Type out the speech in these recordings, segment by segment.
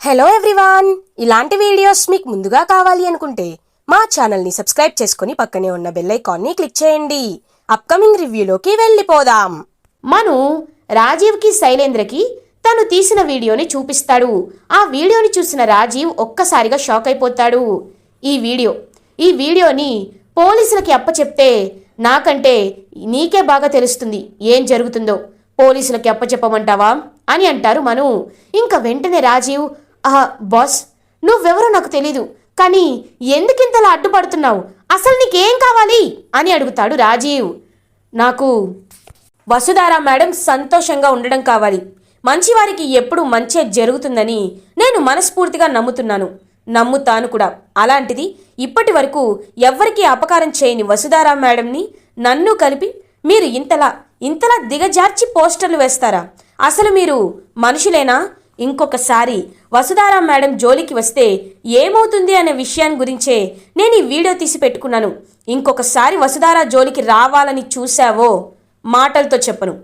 Hello everyone ఇలాంటి videos మీకు ముందుగా కావాలి అనుకుంటే మా ఛానల్ని సబ్స్క్రైబ్ చేసుకుని పక్కనే ఉన్న బెల్ ఐకాన్ని క్లిక్ చేయండి. అప్కమింగ్ రివ్యూలోకి వెళ్ళిపోదాం. మను రాజీవ్కి శైలేంద్రకి తను తీసిన వీడియోని చూపిస్తాడు. ఆ వీడియోని చూసిన రాజీవ్ ఒక్కసారిగా షాక్ అయిపోతాడు. ఈ వీడియో ఈ వీడియోని పోలీసులకి అప్పచెప్తే నాకంటే నీకే బాగా తెలుస్తుంది ఏం జరుగుతుందో. పోలీసులకి అప్పచెప్పమంటావా? అని అంటారు మను. ఇంకా వెంటనే రాజీవ్ బాస్ నువ్వెవరో నాకు తెలీదు కానీ ఎందుకింతలా అడ్డుపడుతున్నావు? అసలు నీకేం కావాలి? అని అడుగుతాడు రాజీవ్. నాకు వసుధార మేడం సంతోషంగా ఉండడం కావాలి. మంచివారికి ఎప్పుడు మంచే జరుగుతుందని నేను మనస్ఫూర్తిగా నమ్ముతున్నాను. నమ్ముతాను కూడా. అలాంటిది ఇప్పటి వరకు ఎవ్వరికీ అపకారం చేయని వసుధారా మేడంని నన్ను కలిపి మీరు ఇంతలా ఇంతలా దిగజార్చి పోస్టర్లు వేస్తారా? అసలు మీరు మనుషులేనా? ఇంకొకసారి వసుధారా మేడం జోలికి వస్తే ఏమవుతుంది అనే విషయాన్ని గురించే నేను ఈ వీడియో తీసి పెట్టుకున్నాను ఇంకొకసారి వసుధారా జోలికి రావాలని చూశావో? మాటలతో చెప్పను.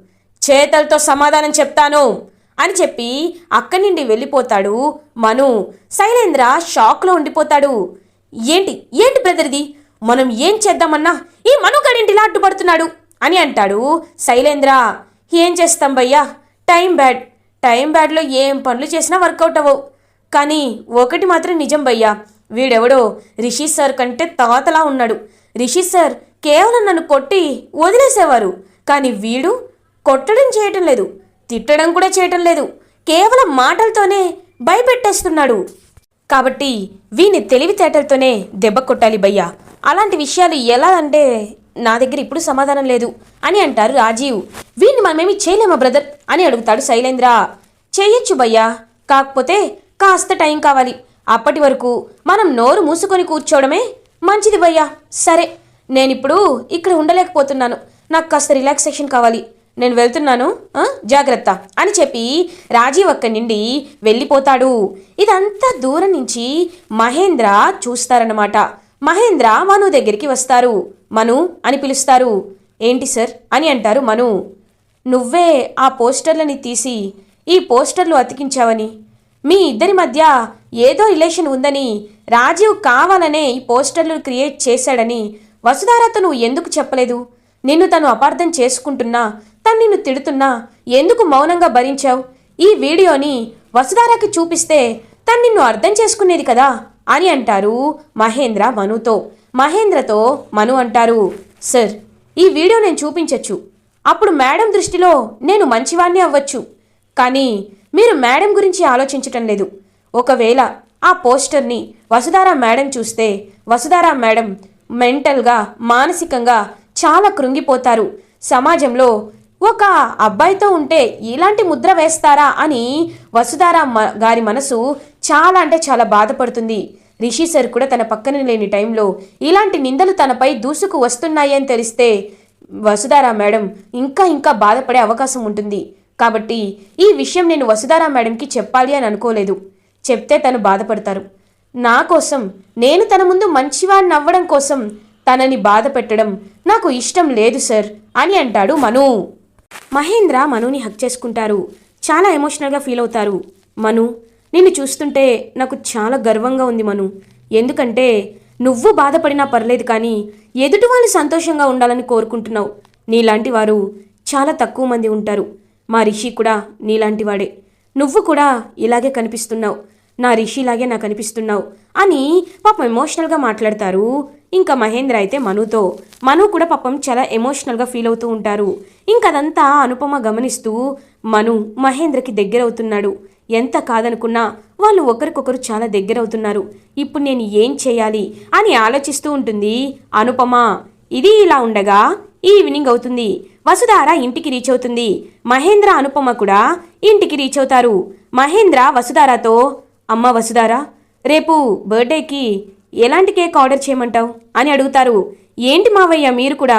చేతలతో సమాధానం చెప్తాను అని చెప్పి అక్కడి నుండి వెళ్ళిపోతాడు మను. శైలేంద్ర షాక్లో ఉండిపోతాడు. ఏంటి? ఏంటి బ్రదర్ది? మనం ఏం చేద్దామన్నా ఈ మనుగడింటిలా అడ్డుపడుతున్నాడు అని అంటాడు శైలేంద్ర. ఏం చేస్తాం భయ్యా? Time bad. టైం బ్యాడ్లో ఏం పనులు చేసినా వర్కౌట్ అవ్వవు. కానీ ఒకటి మాత్రం నిజం భయ్యా వీడెవడో? రిషి సార్ కంటే తాతలా ఉన్నాడు. రిషి సార్ కేవలం నన్ను కొట్టి వదిలేసేవారు. కానీ వీడు కొట్టడం చేయటం లేదు తిట్టడం కూడా చేయటం లేదు. కేవలం మాటలతోనే భయపెట్టేస్తున్నాడు. కాబట్టి వీని తెలివితేటలతోనే దెబ్బ కొట్టాలి భయ్యా. అలాంటి విషయాలు ఎలా అంటే నా దగ్గర ఇప్పుడు సమాధానం లేదు అని అంటారు రాజీవ్. వీడిని మనమేమి చేయలేమా బ్రదర్? అని అడుగుతాడు శైలేంద్ర. చేయొచ్చు భయ్యా. కాకపోతే కాస్త టైం కావాలి. అప్పటి వరకు మనం నోరు మూసుకొని కూర్చోవడమే మంచిది భయ్యా. సరే నేనిప్పుడు ఇక్కడ ఉండలేకపోతున్నాను. నాకు కాస్త రిలాక్సేషన్ కావాలి. నేను వెళ్తున్నాను జాగ్రత్త అని చెప్పి రాజీవ్ అక్కడి నుండి వెళ్ళిపోతాడు. ఇదంతా దూరం నుంచి మహేంద్ర చూస్తారన్నమాట. మహేంద్ర మను దగ్గరికి వస్తారు. మను అని పిలుస్తారు. ఏంటి సార్? అని అంటారు మను. నువ్వే ఆ పోస్టర్లని తీసి ఈ పోస్టర్లు అతికించావని. మీ ఇద్దరి మధ్య ఏదో రిలేషన్ ఉందని రాజీవ్ కావాలనే ఈ పోస్టర్లు క్రియేట్ చేశాడని వసుధారతో నువ్వు ఎందుకు చెప్పలేదు? నిన్ను తను అపార్థం చేసుకుంటున్నా తను నిన్ను తిడుతున్నా ఎందుకు మౌనంగా భరించావు? ఈ వీడియోని వసుధారకి చూపిస్తే తను నిన్ను అర్థం చేసుకునేది కదా అని అంటారు మహేంద్ర మనుతో. మహేంద్రతో మను అంటారు. సార్ ఈ వీడియో నేను చూపించచ్చు. అప్పుడు మేడం దృష్టిలో నేను మంచివాణ్ణి అవ్వచ్చు. కానీ మీరు మేడం గురించి ఆలోచించటం లేదు. ఒకవేళ ఆ పోస్టర్ని వసుధారా మేడం చూస్తే వసుధారా మేడం మెంటల్గా మానసికంగా చాలా కృంగిపోతారు. సమాజంలో ఒక అబ్బాయితో ఉంటే ఇలాంటి ముద్ర వేస్తారా? అని వసుధారా గారి మనసు చాలా అంటే చాలా బాధపడుతుంది. రిషి సార్ కూడా తన పక్కన లేని టైంలో ఇలాంటి నిందలు తనపై దూసుకు వస్తున్నాయని తెలిస్తే వసుధారా మేడం ఇంకా ఇంకా బాధపడే అవకాశం ఉంటుంది. కాబట్టి ఈ విషయం నేను వసుధారా మేడంకి చెప్పాలి అని అనుకోలేదు. చెప్తే తను బాధపడతారు. నా కోసం నేను తన ముందు మంచివాడిని అవ్వడం కోసం తనని బాధ పెట్టడం నాకు ఇష్టం లేదు సార్ అని అంటాడు మను. మహేంద్ర మనుని హక్ చేసుకుంటారు. చాలా ఎమోషనల్గా ఫీల్ అవుతారు. మను నిన్ను చూస్తుంటే నాకు చాలా గర్వంగా ఉంది మను. ఎందుకంటే నువ్వు బాధపడినా పర్లేదు కానీ ఎదుటి వాళ్ళు సంతోషంగా ఉండాలని కోరుకుంటున్నావు. నీలాంటి వారు చాలా తక్కువ మంది ఉంటారు. మా రిషి కూడా నీలాంటివాడే నువ్వు కూడా ఇలాగే కనిపిస్తున్నావు. నా రిషిలాగే నాకు అనిపిస్తున్నావు అని పాపం ఎమోషనల్గా మాట్లాడతారు. ఇంకా మహేంద్ర అయితే మనుతో మను కూడా పాపం చాలా ఎమోషనల్గా ఫీల్ అవుతూ ఉంటారు. ఇంకదంతా అనుపమ గమనిస్తూ మను మహేంద్రకి దగ్గర అవుతున్నాడు ఎంత కాదనుకున్నా వాళ్ళు ఒకరికొకరు చాలా దగ్గరవుతున్నారు. ఇప్పుడు నేను ఏం చేయాలి అని ఆలోచిస్తూ ఉంటుంది. అనుపమ ఇది ఇలా ఉండగా ఈవినింగ్ అవుతుంది. వసుధార ఇంటికి రీచ్ అవుతుంది. మహేంద్ర అనుపమ కూడా ఇంటికి రీచ్ అవుతారు. మహేంద్ర వసుధారతో అమ్మ వసుధార రేపు బర్త్డేకి ఎలాంటి కేక్ ఆర్డర్ చేయమంటావు? అని అడుగుతారు. ఏంటి మావయ్య మీరు కూడా?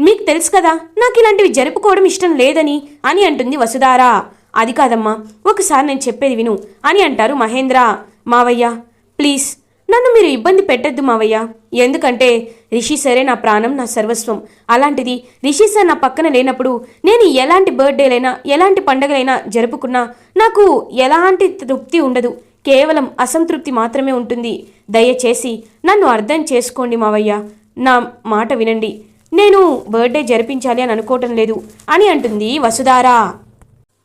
మీకు తెలుసు కదా నాకు ఇలాంటివి జరుపుకోవడం ఇష్టం లేదని అని అంటుంది వసుధారా. అది కాదమ్మా. ఒకసారి నేను చెప్పేది విను. అని అంటారు మహేంద్ర. మావయ్య ప్లీజ్. నన్ను మీరు ఇబ్బంది పెట్టద్దు మావయ్య. ఎందుకంటే రిషి సరే నా ప్రాణం నా సర్వస్వం. అలాంటిది రిషి సార్ నా పక్కన లేనప్పుడు నేను ఎలాంటి బర్త్డేలైనా ఎలాంటి పండగలైనా జరుపుకున్నా నాకు ఎలాంటి తృప్తి ఉండదు. కేవలం అసంతృప్తి మాత్రమే ఉంటుంది. దయచేసి నన్ను అర్థం చేసుకోండి మావయ్య. నా మాట వినండి. నేను బర్త్డే జరిపించాలి అని అనుకోవటం లేదు. అని అంటుంది వసుధారా.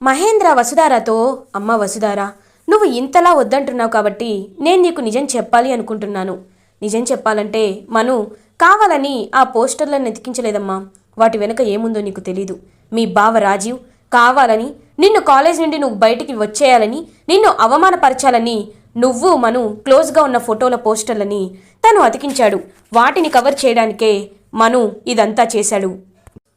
మహేంద్ర వసుధారాతో అమ్మ వసుధారా నువ్వు ఇంతలా వద్దంటున్నావు కాబట్టి నేను నీకు నిజం చెప్పాలి అనుకుంటున్నాను. నిజం చెప్పాలంటే మను కావాలని ఆ పోస్టర్లను ఎతికించలేదమ్మా వాటి వెనుక ఏముందో నీకు తెలీదు. మీ బావ రాజీవ్ కావాలని నిన్ను కాలేజ్ నుండి నువ్వు బయటికి వచ్చేయాలని నిన్ను అవమానపరచాలని నువ్వు మను క్లోజ్గా ఉన్న ఫోటోల పోస్టర్లని తను అతికించాడు. వాటిని కవర్ చేయడానికే మను ఇదంతా చేశాడు.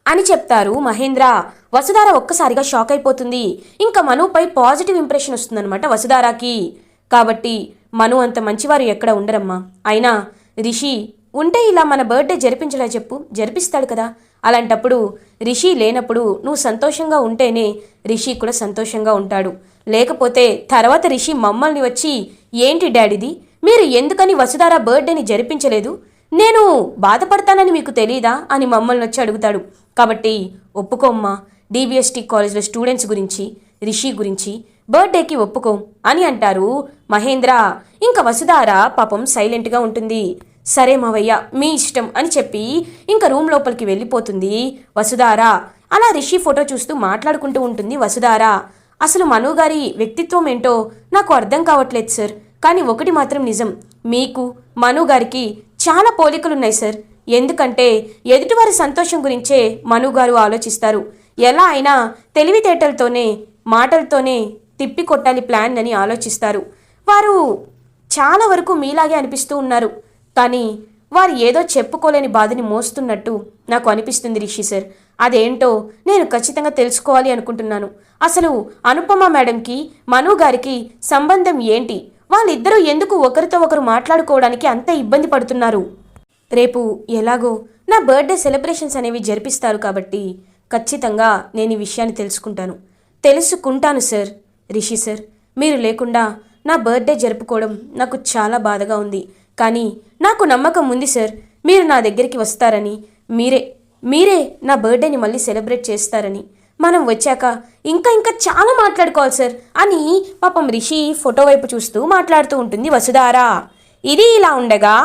అని చెప్తారు మహేంద్ర. వసుధార ఒక్కసారిగా షాక్ అయిపోతుంది. ఇంకా మనుపై పాజిటివ్ ఇంప్రెషన్ వస్తుందన్నమాట వసుధారాకి. కాబట్టి మను అంత మంచివారు ఎక్కడ ఉండరమ్మా. అయినా రిషి ఉంటే ఇలా మన బర్త్డే జరిపించలా చెప్పు. జరిపిస్తాడు కదా. అలాంటప్పుడు రిషి లేనప్పుడు నువ్వు సంతోషంగా ఉంటేనే రిషి కూడా సంతోషంగా ఉంటాడు. లేకపోతే తర్వాత రిషి మమ్మల్ని వచ్చి ఏంటి డాడీది? మీరు ఎందుకని వసుధార బర్త్డేని జరిపించలేదు? నేను బాధపడతానని మీకు తెలీదా? అని మమ్మల్ని వచ్చి అడుగుతాడు. కాబట్టి ఒప్పుకోమ్మా డిబిఎస్టీ కాలేజ్లో స్టూడెంట్స్ గురించి రిషి గురించి బర్త్డేకి ఒప్పుకో అని అంటారు మహేంద్ర. ఇంకా వసుధార పాపం సైలెంట్గా ఉంటుంది. సరే మావయ్య మీ ఇష్టం అని చెప్పి ఇంకా రూమ్ లోపలికి వెళ్ళిపోతుంది వసుధార. అలా రిషి ఫోటో చూస్తూ మాట్లాడుకుంటూ ఉంటుంది వసుధార. అసలు మను గారి వ్యక్తిత్వం ఏంటో నాకు అర్థం కావట్లేదు సార్. కానీ ఒకటి మాత్రం నిజం. మీకు మను గారికి చాలా పోలికలున్నాయి సార్. ఎందుకంటే ఎదుటివారి సంతోషం గురించే మనుగారు ఆలోచిస్తారు. ఎలా అయినా తెలివితేటలతోనే మాటలతోనే తిప్పి కొట్టాలి ప్లాన్ అని ఆలోచిస్తారు. వారు చాలా వరకు మీలాగే అనిపిస్తూ ఉన్నారు. కానీ వారు ఏదో చెప్పుకోలేని బాధని మోస్తున్నట్టు నాకు అనిపిస్తుంది రిషి సార్. అదేంటో నేను ఖచ్చితంగా తెలుసుకోవాలి అనుకుంటున్నాను. అసలు అనుపమ మేడంకి మను గారికి సంబంధం ఏంటి? వాళ్ళిద్దరూ ఎందుకు ఒకరితో ఒకరు మాట్లాడుకోవడానికి అంత ఇబ్బంది పడుతున్నారు? రేపు ఎలాగో నా బర్త్డే సెలబ్రేషన్స్ అనేవి జరిపిస్తారు కాబట్టి ఖచ్చితంగా నేను ఈ విషయాన్ని తెలుసుకుంటాను. తెలుసుకుంటాను సార్. రిషి సార్ మీరు లేకుండా నా బర్త్డే జరుపుకోవడం నాకు చాలా బాధగా ఉంది. కానీ నాకు నమ్మకం ఉంది సార్. మీరు నా దగ్గరికి వస్తారని మీరే మీరే నా బర్త్డేని మళ్ళీ సెలబ్రేట్ చేస్తారని. మనం వచ్చాక ఇంకా ఇంకా చాలా మాట్లాడుకోవాలి సార్. అని పాపం రిషి ఫోటో వైపు చూస్తూ మాట్లాడుతూ ఉంటుంది వసుధారా. ఇది ఇలా ఉండగా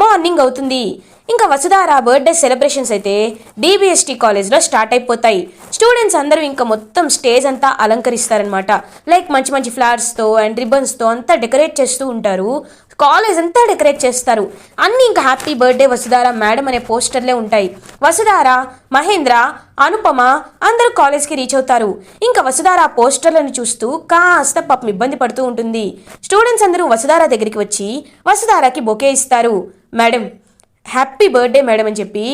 మార్నింగ్ అవుతుంది. ఇంకా వసుధార బర్త్డే సెలబ్రేషన్స్ అయితే డిబిఎస్టీ కాలేజ్లో స్టార్ట్ అయిపోతాయి. స్టూడెంట్స్ అందరూ ఇంకా మొత్తం స్టేజ్ అంతా అలంకరిస్తారనమాట లైక్ మంచి మంచి ఫ్లవర్స్తో అండ్ రిబ్బన్స్తో అంతా డెకరేట్ చేస్తూ ఉంటారు. కాలేజ్ అంతా డెకరేట్ చేస్తారు. అన్ని ఇంకా హ్యాపీ బర్త్డే వసుధార మేడం అనే పోస్టర్లే ఉంటాయి. వసుధార మహేంద్ర అనుపమ అందరూ కాలేజ్కి రీచ్ అవుతారు. ఇంకా వసుధార పోస్టర్లను చూస్తూ కాస్త పాపం ఇబ్బంది పడుతూ ఉంటుంది. స్టూడెంట్స్ అందరూ వసుధార దగ్గరికి వచ్చి వసుధారకి బొకే ఇస్తారు. మేడం హ్యాపీ బర్త్డే మేడం అని చెప్పి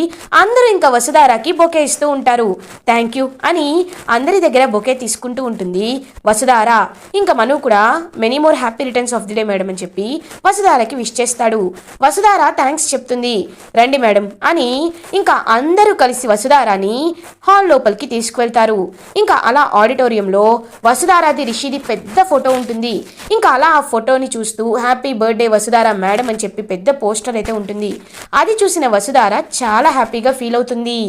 అందరూ ఇంకా వసుధారాకి బొకే ఇస్తూ ఉంటారు. థ్యాంక్ యూ అని అందరి దగ్గర బొకే తీసుకుంటూ ఉంటుంది. వసుధార ఇంకా మను కూడా many more happy returns of the day madam అని చెప్పి వసుధారకి విష్ చేస్తాడు. వసుధార థ్యాంక్స్ చెప్తుంది. రండి మేడం అని ఇంకా అందరూ కలిసి వసుధారాని హాల్ లోపలికి తీసుకువెళ్తారు. ఇంకా అలా ఆడిటోరియంలో వసుధారాది రిషిది పెద్ద ఫోటో ఉంటుంది. ఇంకా అలా ఆ ఫోటోని చూస్తూ హ్యాపీ బర్త్డే వసుధారా మేడం అని చెప్పి పెద్ద పోస్టర్ అయితే ఉంటుంది. అది చూసిన వసుధార చాలా హ్యాపీగా ఫీల్ అవుతుంది.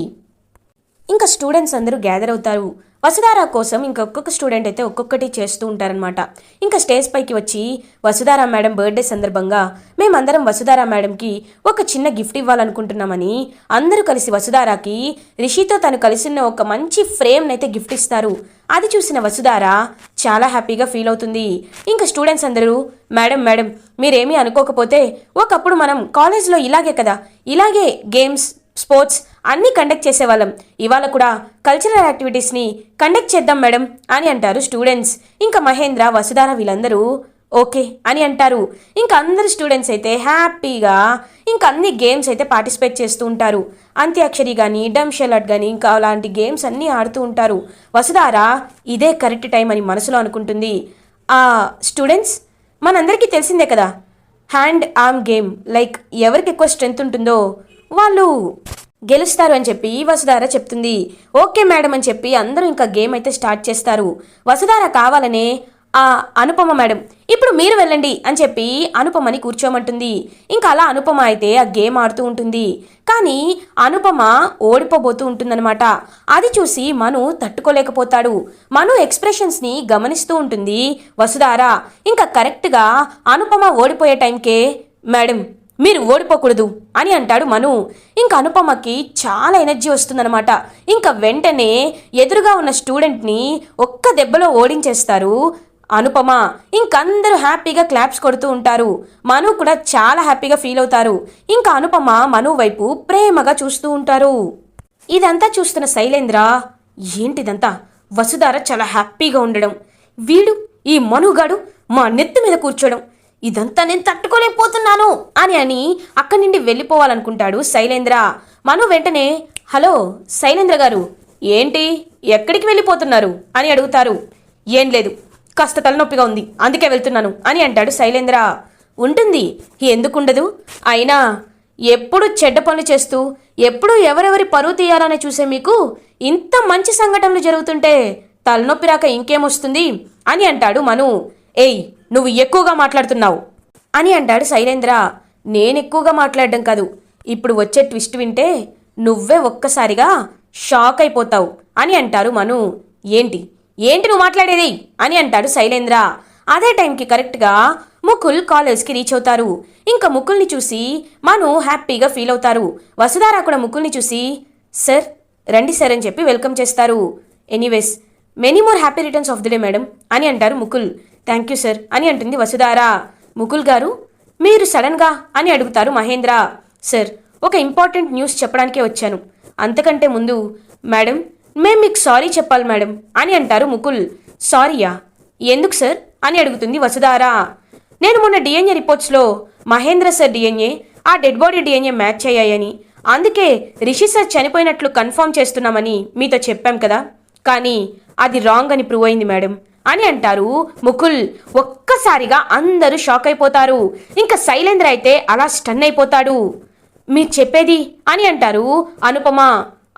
ఇంకా స్టూడెంట్స్ అందరూ గ్యాదర్ అవుతారు. వసుధార కోసం ఇంకొక్కొక్క స్టూడెంట్ అయితే ఒక్కొక్కటి చేస్తూ ఉంటారనమాట ఇంకా స్టేజ్ పైకి వచ్చి వసుధార మేడం బర్త్డే సందర్భంగా మేమందరం వసుధార మేడంకి ఒక చిన్న గిఫ్ట్ ఇవ్వాలనుకుంటున్నామని అందరూ కలిసి వసుధారాకి రిషితో తను కలిసిన ఒక మంచి ఫ్రేమ్ని అయితే గిఫ్ట్ ఇస్తారు. అది చూసిన వసుధార చాలా హ్యాపీగా ఫీల్ అవుతుంది. ఇంకా స్టూడెంట్స్ అందరూ మేడం మేడం మీరేమీ అనుకోకపోతే ఒకప్పుడు మనం కాలేజ్లో ఇలాగే కదా ఇలాగే గేమ్స్ స్పోర్ట్స్ అన్నీ కండక్ట్ చేసేవాళ్ళం. ఇవాళ కూడా కల్చరల్ యాక్టివిటీస్ని కండక్ట్ చేద్దాం మేడం అని అంటారు స్టూడెంట్స్ ఇంకా మహేంద్ర వసుధార వీళ్ళందరూ ఓకే అని అంటారు. ఇంకా అందరు స్టూడెంట్స్ అయితే హ్యాపీగా ఇంకా అన్ని గేమ్స్ అయితే పార్టిసిపేట్ చేస్తూ ఉంటారు. అంత్యాక్షరి కానీ డమ్ షెలట్ కానీ ఇంకా అలాంటి గేమ్స్ అన్నీ ఆడుతూ ఉంటారు. వసుధార ఇదే కరెక్ట్ టైం అని మనసులో అనుకుంటుంది. ఆ స్టూడెంట్స్ మనందరికీ తెలిసిందే కదా? హ్యాండ్ ఆర్మ్ గేమ్ లైక్ ఎవరికి ఎక్కువ స్ట్రెంగ్త్ ఉంటుందో వాళ్ళు గెలుస్తారు అని చెప్పి వసుధార చెప్తుంది. ఓకే మేడం అని చెప్పి అందరూ ఇంకా గేమ్ అయితే స్టార్ట్ చేస్తారు. వసుధార కావాలనే ఆ అనుపమ మేడం ఇప్పుడు మీరు వెళ్ళండి అని చెప్పి అనుపమని కూర్చోమంటుంది. ఇంకా అలా అనుపమ అయితే ఆ గేమ్ ఆడుతూ ఉంటుంది. కానీ అనుపమ ఓడిపోబోతూ ఉంటుందన్నమాట. అది చూసి మను తట్టుకోలేకపోతాడు. మను ఎక్స్ప్రెషన్స్ని గమనిస్తూ ఉంటుంది వసుధార. ఇంకా కరెక్ట్గా అనుపమ ఓడిపోయే టైంకే మేడం మీరు ఓడిపోకూడదు అని అంటాడు మను. ఇంకా అనుపమకి చాలా ఎనర్జీ వస్తుందన్నమాట. ఇంకా వెంటనే ఎదురుగా ఉన్న స్టూడెంట్ని ఒక్క దెబ్బలో ఓడించేస్తారు అనుపమ. ఇంకందరూ హ్యాపీగా క్లాప్స్ కొడుతూ ఉంటారు. మను కూడా చాలా హ్యాపీగా ఫీల్ అవుతారు. ఇంకా అనుపమ మను వైపు ప్రేమగా చూస్తూ ఉంటారు. ఇదంతా చూస్తున్న శైలేంద్ర ఏంటిదంతా? వసుధార చాలా హ్యాపీగా ఉండడం. వీడు ఈ మనుగాడు మా నెత్తి మీద కూర్చోడం. ఇదంతా నేను తట్టుకోలేకపోతున్నాను అని అని అక్కడి నుండి వెళ్ళిపోవాలనుకుంటాడు శైలేంద్ర. మను వెంటనే హలో శైలేంద్ర గారు ఏంటి? ఎక్కడికి వెళ్ళిపోతున్నారు? అని అడుగుతారు. ఏం లేదు కాస్త తలనొప్పిగా ఉంది అందుకే వెళ్తున్నాను అని అంటాడు శైలేంద్ర. ఉంటుంది ఎందుకుండదు? అయినా ఎప్పుడు చెడ్డ పనులు చేస్తూ ఎప్పుడు ఎవరెవరి పరువు తీయాలని చూసే మీకు ఇంత మంచి సంఘటనలు జరుగుతుంటే తలనొప్పి రాక ఇంకేమొస్తుంది అని అంటాడు మను. ఏయ్ నువ్వు ఎక్కువగా మాట్లాడుతున్నావు అని అంటాడు శైలేంద్ర. నేను ఎక్కువగా మాట్లాడడం కాదు. ఇప్పుడు వచ్చే ట్విస్ట్ వింటే నువ్వే ఒక్కసారిగా షాక్ అయిపోతావు అని అంటారు మను. ఏంటి? ఏంటి నువ్వు మాట్లాడేది? అని అంటాడు శైలేంద్ర. అదే టైంకి కరెక్ట్గా ముకుల్ కాలేజ్కి రీచ్ అవుతారు. ఇంకా ముకుల్ని చూసి మను హ్యాపీగా ఫీల్ అవుతారు. వసుధార కూడా ముకుల్ని చూసి సార్ రండి సార్ అని చెప్పి వెల్కమ్ చేస్తారు. Anyways many more happy returns of the day madam అని అంటారు ముకుల్. థ్యాంక్ యూ సార్ అని అంటుంది వసుధార. ముకుల్ గారు మీరు సడన్గా అని అడుగుతారు మహేంద్ర. సార్ ఒక ఇంపార్టెంట్ న్యూస్ చెప్పడానికే వచ్చాను. అంతకంటే ముందు మేడం మేం మీకు సారీ చెప్పాలి మేడం అని అంటారు ముకుల్. సారీయా? ఎందుకు సార్ అని అడుగుతుంది వసుధార. నేను మొన్న డిఎన్ఏ రిపోర్ట్స్లో మహేంద్ర సార్ డిఎన్ఏ ఆ డెడ్ బాడీ డిఎన్ఏ మ్యాచ్ అయ్యాయని అందుకే రిషి సార్ చనిపోయినట్లు కన్ఫర్మ్ చేస్తున్నామని మీతో చెప్పాం కదా. కానీ అది రాంగ్ అని ప్రూవ్ అయింది మేడం. అని అంటారు ముకుల్. ఒక్కసారిగా అందరూ షాక్ అయిపోతారు. ఇంకా శైలేంద్ర అయితే అలా స్టన్ అయిపోతాడు. మీరు చెప్పేది? అని అంటారు అనుపమ.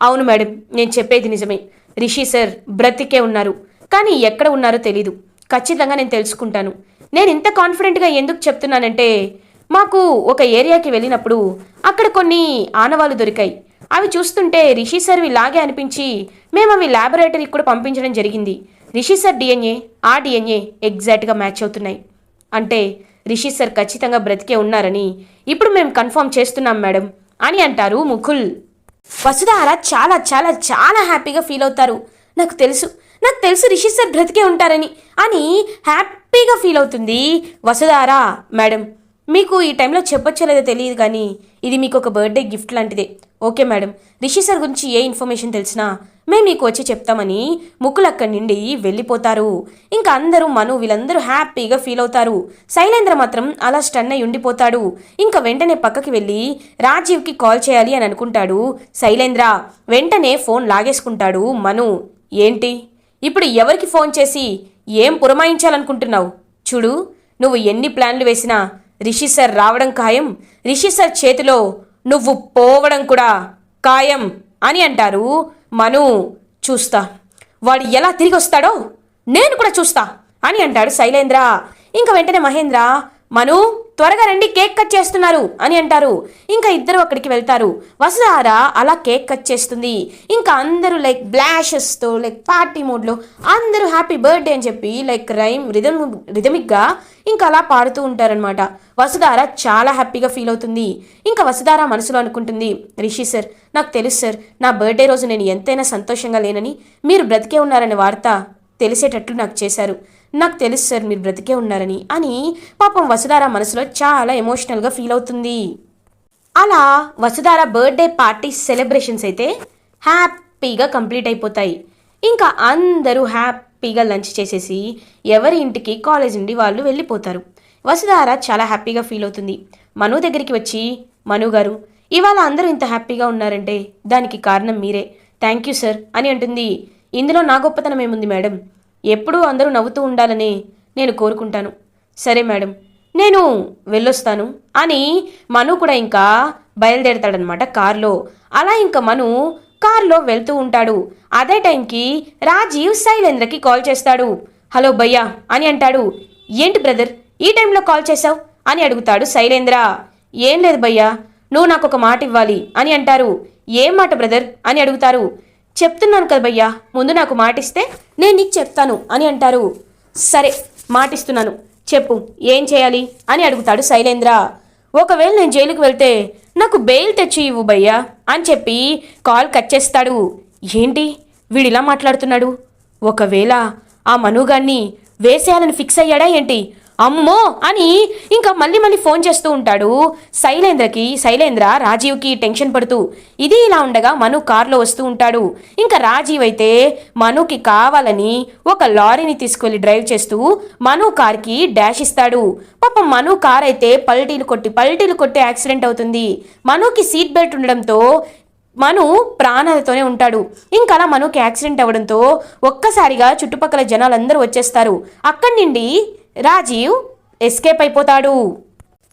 అవును మేడం నేను చెప్పేది నిజమే. రిషి సార్ బ్రతికే ఉన్నారు. కానీ ఎక్కడ ఉన్నారో తెలీదు. ఖచ్చితంగా నేను తెలుసుకుంటాను. నేను ఇంత కాన్ఫిడెంట్గా ఎందుకు చెప్తున్నానంటే మాకు ఒక ఏరియాకి వెళ్ళినప్పుడు అక్కడ కొన్ని ఆనవాలు దొరికాయి. అవి చూస్తుంటే రిషి సార్వి లాగే అనిపించి మేము అవి ల్యాబొరేటరీకి కూడా పంపించడం జరిగింది. రిషి సార్ డిఎన్ఏ ఆ డిఎన్ఏ ఎగ్జాక్ట్గా మ్యాచ్ అవుతున్నాయి. అంటే రిషి సార్ ఖచ్చితంగా బ్రతికే ఉన్నారని ఇప్పుడు మేము కన్ఫర్మ్ చేస్తున్నాం మేడం అని అంటారు ముకుల్. వసుధార చాలా చాలా చాలా హ్యాపీగా ఫీల్ అవుతారు. నాకు తెలుసు నాకు తెలుసు రిషి సార్ బ్రతికే ఉంటారని అని హ్యాపీగా ఫీల్ అవుతుంది వసుధార మేడం. మీకు ఈ టైంలో చెప్పొచ్చో లేదో తెలియదు కానీ ఇది మీకు ఒక బర్త్డే గిఫ్ట్ లాంటిదే. Okay madam. రిషి సార్ గురించి ఏ ఇన్ఫర్మేషన్ తెలిసినా మేము మీకు వచ్చి చెప్తామని ముక్కులు అక్కడి నుండి వెళ్ళిపోతారు. ఇంకా అందరూ మను వీళ్ళందరూ హ్యాపీగా ఫీల్ అవుతారు. శైలేంద్ర మాత్రం అలా స్టన్ అయి ఉండిపోతాడు. ఇంకా వెంటనే పక్కకి వెళ్ళి రాజీవ్కి కాల్ చేయాలి అని అనుకుంటాడు శైలేంద్ర. వెంటనే ఫోన్ లాగేసుకుంటాడు మను. ఏంటి? ఇప్పుడు ఎవరికి ఫోన్ చేసి ఏం పురమాయించాలనుకుంటున్నావు? చూడు నువ్వు ఎన్ని ప్లాన్లు వేసినా రిషి సార్ రావడం ఖాయం. రిషి సార్ చేతిలో నువ్వు పోవడం కూడా ఖాయం అని అంటారు. మను చూస్తా. వాడు ఎలా తిరిగి వస్తాడో నేను కూడా చూస్తా అని అంటాడు శైలేంద్ర. ఇంకా వెంటనే మహేంద్ర మను త్వరగా రండి కేక్ కట్ చేస్తున్నారు అని అంటారు. ఇంకా ఇద్దరు అక్కడికి వెళ్తారు. వసుధార అలా కేక్ కట్ చేస్తుంది. ఇంకా అందరూ లైక్ బ్లాషెస్తో లైక్ పార్టీ మూడ్లో అందరూ హ్యాపీ బర్త్డే అని చెప్పి లైక్ రైమ్ రిథమ్ రిథమిక్గా ఇంకా అలా పాడుతూ ఉంటారనమాట వసుధార చాలా హ్యాపీగా ఫీల్ అవుతుంది. ఇంకా వసుధార మనసులో అనుకుంటుంది రిషి సార్ నాకు తెలుసు సార్ నా బర్త్డే రోజు నేను ఎంతైనా సంతోషంగా లేనని మీరు బ్రతికే ఉన్నారనే వార్త తెలిసేటట్లు నాకు చేశారు. నాకు తెలుసు సార్ మీరు బ్రతికే ఉన్నారని. అని పాపం వసుధార మనసులో చాలా ఎమోషనల్గా ఫీల్ అవుతుంది. అలా వసుధార బర్త్డే పార్టీ సెలబ్రేషన్స్ అయితే హ్యాపీగా కంప్లీట్ అయిపోతాయి. ఇంకా అందరూ హ్యాపీగా లంచ్ చేసేసి ఎవరి ఇంటికి కాలేజ్ నుండి వాళ్ళు వెళ్ళిపోతారు. వసుధార చాలా హ్యాపీగా ఫీల్ అవుతుంది. మను దగ్గరికి వచ్చి మను గారు ఇవాళ అందరూ ఇంత హ్యాపీగా ఉన్నారంటే దానికి కారణం మీరే. థ్యాంక్ యూ సార్ అని అంటుంది. ఇందులో నా గొప్పతనం ఏముంది మేడం? ఎప్పుడూ అందరూ నవ్వుతూ ఉండాలని నేను కోరుకుంటాను. సరే మేడం నేను వెళ్ళొస్తాను అని మను కూడా ఇంకా బయలుదేరతాడనమాట కార్లో. అలా ఇంకా మను కార్లో వెళ్తూ ఉంటాడు. అదే టైంకి రాజీవ్ శైలేంద్రకి కాల్ చేస్తాడు. హలో భయ్యా అని అంటాడు. ఏంటి బ్రదర్ ఈ టైంలో కాల్ చేశావు? అని అడుగుతాడు శైలేంద్ర ఏం లేదు భయ్యా నువ్వు నాకు ఒక మాట ఇవ్వాలి అని అంటారు. ఏం మాట బ్రదర్? అని అడుగుతారు. చెప్తున్నాను కదా భయ్యా ముందు నాకు మాటిస్తే నేను నీకు చెప్తాను అని అంటారు. సరే మాటిస్తున్నాను. చెప్పు ఏం చేయాలి అని అడుగుతాడు శైలేంద్ర. ఒకవేళ నేను జైలుకి వెళ్తే నాకు బెయిల్ తెచ్చి ఇవ్వు భయ్యా అని చెప్పి కాల్ కట్ చేస్తాడు. ఏంటి? వీడిలా మాట్లాడుతున్నాడు? ఒకవేళ ఆ మనుగాన్ని వేసేయాలని ఫిక్స్ అయ్యాడా ఏంటి? అమ్మో అని ఇంకా మళ్ళీ మళ్ళీ ఫోన్ చేస్తూ ఉంటాడు. శైలేంద్రకి శైలేంద్ర రాజీవ్కి టెన్షన్ పడుతూ ఇది ఇలా ఉండగా మను కారులో వస్తూ ఉంటాడు. ఇంకా రాజీవ్ అయితే మనుకి కావాలని ఒక లారీని తీసుకెళ్ళి డ్రైవ్ చేస్తూ మను కార్కి డాష్ ఇస్తాడు. పాపం మను కార్ అయితే పల్టీలు కొట్టి పల్టీలు కొట్టి యాక్సిడెంట్ అవుతుంది. మనుకి సీట్ బెల్ట్ ఉండడంతో మను ప్రాణాలతోనే ఉంటాడు. ఇంకా అలా మనుకి యాక్సిడెంట్ అవ్వడంతో ఒక్కసారిగా చుట్టుపక్కల జనాలందరూ వచ్చేస్తారు. అక్కడి నుండి రాజీవ్ ఎస్కేప్ అయిపోతాడు.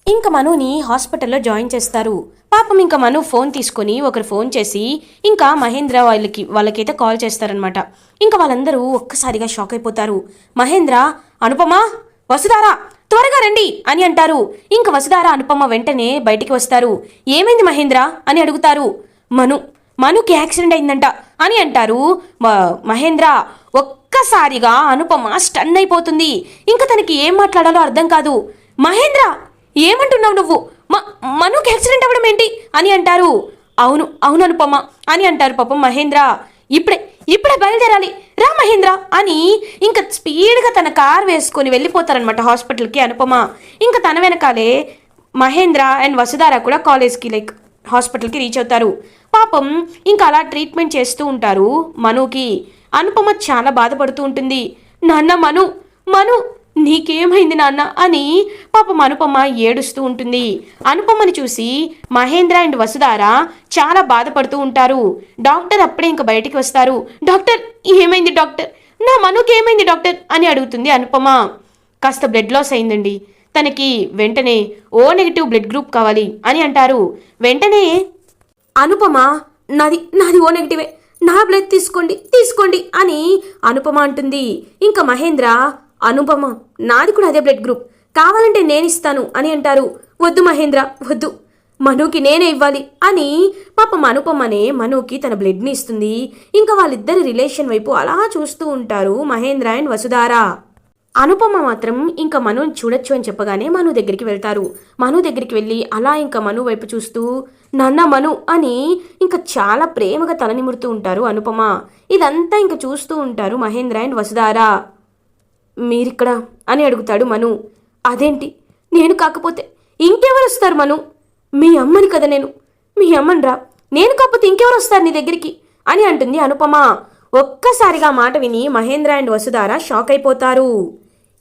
ఇంకా మనుని హాస్పిటల్లో జాయిన్ చేస్తారు. పాపం ఇంకా మను ఫోన్ తీసుకొని ఒకరు ఫోన్ చేసి ఇంకా మహేంద్ర వాళ్ళకి వాళ్ళకైతే కాల్ చేస్తారనమాట ఇంకా వాళ్ళందరూ ఒక్కసారిగా షాక్ అయిపోతారు. మహేంద్ర అనుపమా వసుధారా త్వరగా రండి అని అంటారు. ఇంకా వసుధార అనుపమ వెంటనే బయటికి వస్తారు. ఏమైంది మహేంద్ర అని అడుగుతారు. మను మనుకి యాక్సిడెంట్ అయిందంట అని అంటారు. మ- మహేంద్ర ఒక్కసారిగా అనుపమ స్టన్ అయిపోతుంది. ఇంకా తనకి ఏం మాట్లాడాలో అర్థం కాదు. మహేంద్ర ఏమంటున్నావు నువ్వు? మ- మనుకి యాక్సిడెంట్ అవ్వడం ఏంటి? అని అంటారు. అవును అవును అనుపమ అని అంటారు పాపం మహేంద్ర. ఇప్పుడే ఇప్పుడే బయలుదేరాలి. రా మహేంద్ర అని ఇంకా స్పీడ్గా తన కార్ వేసుకొని వెళ్ళిపోతారనమాట హాస్పిటల్కి అనుపమ. ఇంకా తన వెనకాలే మహేంద్ర అండ్ వసుధార కూడా కాలేజ్కి లైక్ హాస్పిటల్కి రీచ్ అవుతారు. పాపం ఇంకా అలా ట్రీట్మెంట్ చేస్తూ ఉంటారు మనుకి. అనుపమ చాలా బాధపడుతూ ఉంటుంది. నాన్న మను మను నీకేమైంది నాన్న? అని పాపం అనుపమ ఏడుస్తూ ఉంటుంది. అనుపమని చూసి మహేంద్ర అండ్ వసుధార చాలా బాధపడుతూ ఉంటారు. డాక్టర్ అప్పుడే ఇంకా బయటికి వస్తారు. డాక్టర్ ఏమైంది డాక్టర్? నా మనుకేమైంది డాక్టర్? అని అడుగుతుంది అనుపమ. కాస్త బ్లడ్ లాస్ అయిందండి. తనకి వెంటనే ఓ నెగిటివ్ బ్లడ్ గ్రూప్ కావాలి అని అంటారు. వెంటనే అనుపమ నాది నాది ఓ నెగిటివే. నా బ్లడ్ తీసుకోండి తీసుకోండి అని అనుపమ అంటుంది. ఇంకా మహేంద్ర అనుపమ నాది కూడా అదే బ్లడ్ గ్రూప్. కావాలంటే నేను ఇస్తాను అని అంటారు. వద్దు మహేంద్ర వద్దు. మనుకి నేనే ఇవ్వాలి అని పాపం అనుపమనే మనుకి తన బ్లడ్ని ఇస్తుంది. ఇంకా వాళ్ళిద్దరి రిలేషన్ వైపు అలా చూస్తూ ఉంటారు మహేంద్ర అండ్ వసుధారా. అనుపమ మాత్రం ఇంకా మను చూడొచ్చు అని చెప్పగానే మను దగ్గరికి వెళ్తారు. మను దగ్గరికి వెళ్ళి అలా ఇంకా మను వైపు చూస్తూ నాన్న మను అని ఇంకా చాలా ప్రేమగా తలనిమురుతూ ఉంటారు అనుపమ. ఇదంతా ఇంకా చూస్తూ ఉంటారు మహేంద్ర అండ్ వసుధారా. మీరిక్కడ? అని అడుగుతాడు మను. అదేంటి? నేను కాకపోతే ఇంకెవరు వస్తారు మను? మీ అమ్మని కదా నేను. మీ అమ్మని రా. నేను కాకపోతే ఇంకెవరు వస్తారు నీ దగ్గరికి? అని అంటుంది అనుపమ. ఒక్కసారిగా మాట విని మహేంద్ర అండ్ వసుధార షాక్ అయిపోతారు.